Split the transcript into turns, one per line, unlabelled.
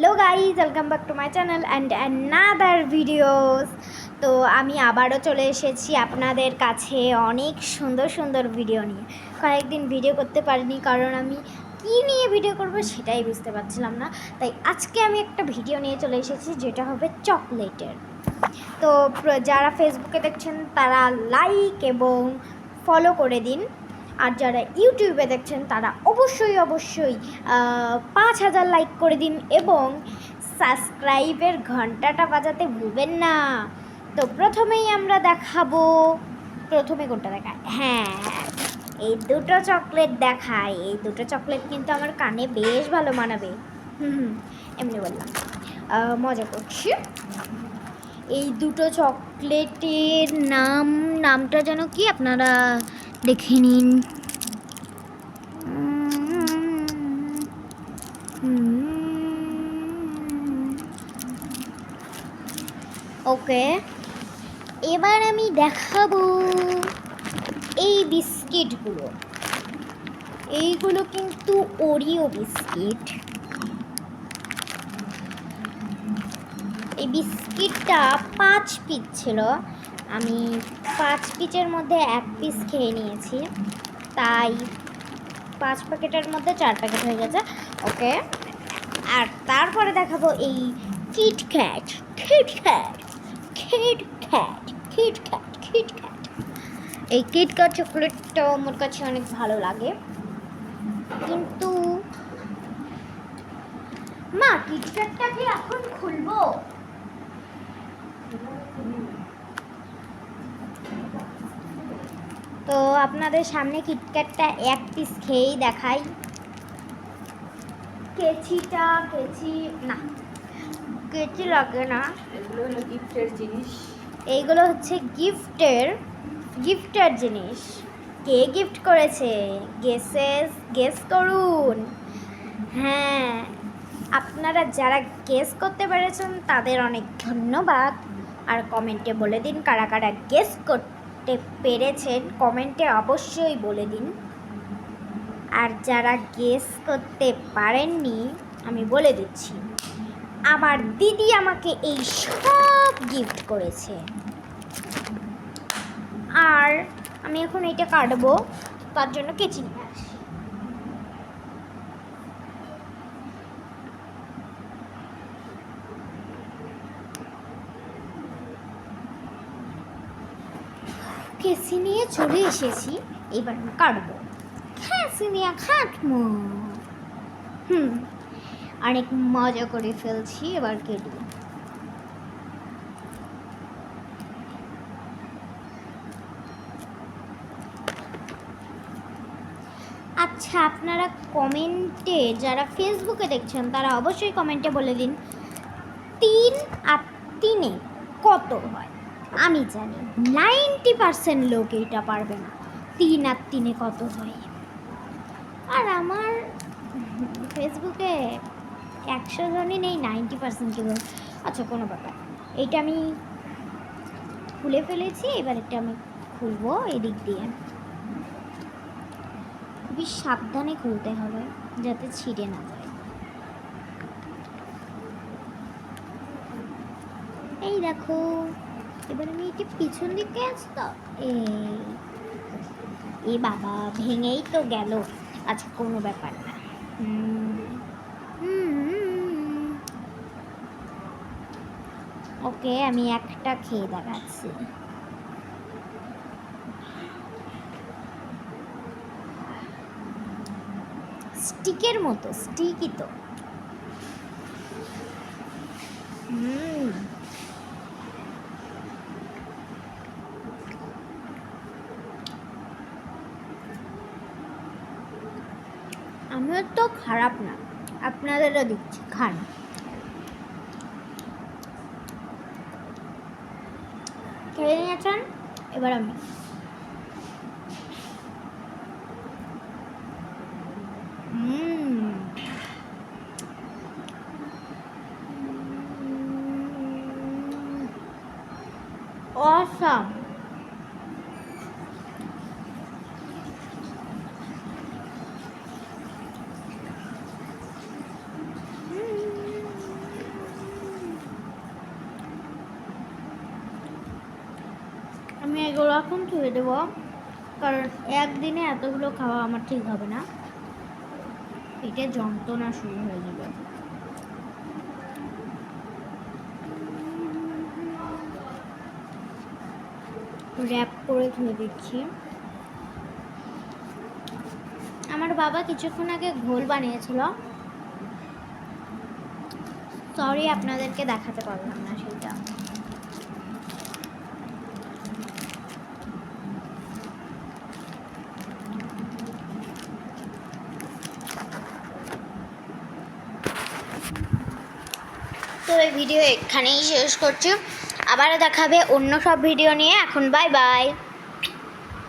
Hello guys, welcome back to my channel and another videos. তো আমি আবারও চলে এসেছি আপনাদের কাছে অনেক সুন্দর সুন্দর ভিডিও নিয়ে। কয়েকদিন ভিডিও করতে পারিনি, কারণ আমি কী নিয়ে ভিডিও করব সেটাই বুঝতে পারছিলাম না। তাই আজকে আমি একটা ভিডিও নিয়ে চলে এসেছি, যেটা হবে চকলেটের। তো যারা ফেসবুকে দেখছেন, তারা লাইক এবং ফলো করে দিন। আর যারা ইউটিউবে দেখছেন, তারা অবশ্যই অবশ্যই পাঁচ হাজার লাইক করে দিন এবং সাবস্ক্রাইবের ঘন্টাটা বাজাতে ভুলবেন না। তো প্রথমেই আমরা দেখাবো, প্রথমে কোনটা দেখায় হ্যাঁ এই দুটো চকলেট দেখায় এই দুটো চকলেট কিন্তু আমার কানে বেশ ভালো মানাবে। হুম হুম, এমনি বললাম। মজা করছি। এই দুটো চকলেটের নাম, নামটা যেন কি আপনারা দেখে নিন। ওকে, এবার আমি দেখাবো এই বিস্কিটগুলো। এইগুলো কিন্তু ওরিও বিস্কিট। এই বিস্কিটটা পাঁচ পিস ছিল। আমি পাঁচ পিচের মধ্যে এক পিস খেয়ে নিয়েছি। তাই পাঁচ প্যাকেটের মধ্যে চার প্যাকেট হয়ে গেছে। ওকে, আর তারপরে দেখাবো এই KitKat KitKat KitKat KitKat KitKat এই কিটক্যাট চকলেটটা আমার কাছে অনেক ভালো লাগে। কিন্তু মা কিটক্যাটটা কি এখন খুলবো? তো আপনাদের সামনে কিটক্যাটটা এক পিস খেয়েই দেখাই। কেচিটা কেচি না। কেচি লাগে না।
এগুলো হলো গিফটের জিনিস।
এইগুলো হচ্ছে গিফটের গিফটের জিনিস। কে গিফট করেছে? গেসেস গেস করুন। হ্যাঁ আপনারা যারা গেস করতে পেরেছেন তাদের অনেক ধন্যবাদ। আর কমেন্টে বলে দিন কারা কারা গেস করতে পেরেছেন, কমেন্টে অবশ্যই বলে দিন। আর যারা গেস করতে পারেননি, আমি বলে দিচ্ছি, আমার দিদি আমাকে এই সব গিফট করেছে। আর আমি এখন এটা কাটবো, তার জন্য কেচি নিয়ে আসি। কেসি নিয়ে চলে এসেছি। এবার আমি কাটবো। খাসি নিয়ে খাটমো হুম, অনেক মজা করে ফেলছি, এবার কেটে আচ্ছা আপনারা কমেন্টে, যারা ফেসবুকে দেখছেন, তারা অবশ্যই কমেন্টে বলে দিন, তিন আর তিনে কত হয়? আমি জানি নাইনটি পার্সেন্ট লোক এইটা পারবে না। তিন আর তিনে কত হয়? আর আমার ফেসবুকে একশো জনই নেই, নাইনটি পার্সেন্ট কী বল আচ্ছা কোনো ব্যাপার। এইটা আমি খুলে ফেলেছি, এবার এটা আমি খুলবো এদিক দিয়ে। খুবই সাবধানে খুলতে হবে, যাতে ছিঁড়ে না যায়। এই দেখো এবার আমি এটি পিছন দিকে আছে তো? এই বাবা, ভেঙেই তো গেল। আচ্ছা কোনো ব্যাপার না। ওকে, আমি একটা খেয়ে দেখাচ্ছি। স্টিকের মতো, স্টিকই তো। হুম। আমিও তো খারাপ না আপনাদেরও দিচ্ছি খান। খেয়ে নিয়েছেন? এবার আমি। awesome আমি এগুলো এখন ধুয়ে দেবো, কারণ একদিনে এতগুলো খাওয়া আমার ঠিক হবে না। পেটে যন্ত্রণা শুরু হয়ে যাবে। র্যাপ করে ধুয়ে দিচ্ছি। আমার বাবা কিছুক্ষণ আগে ঘোল বানিয়েছিল। সরি আপনাদেরকে দেখাতে পারলাম না সেটা। তো এই ভিডিও এখানেই শেষ করছি। আবার দেখাবে অন্য সব ভিডিও নিয়ে। এখন বাই বাই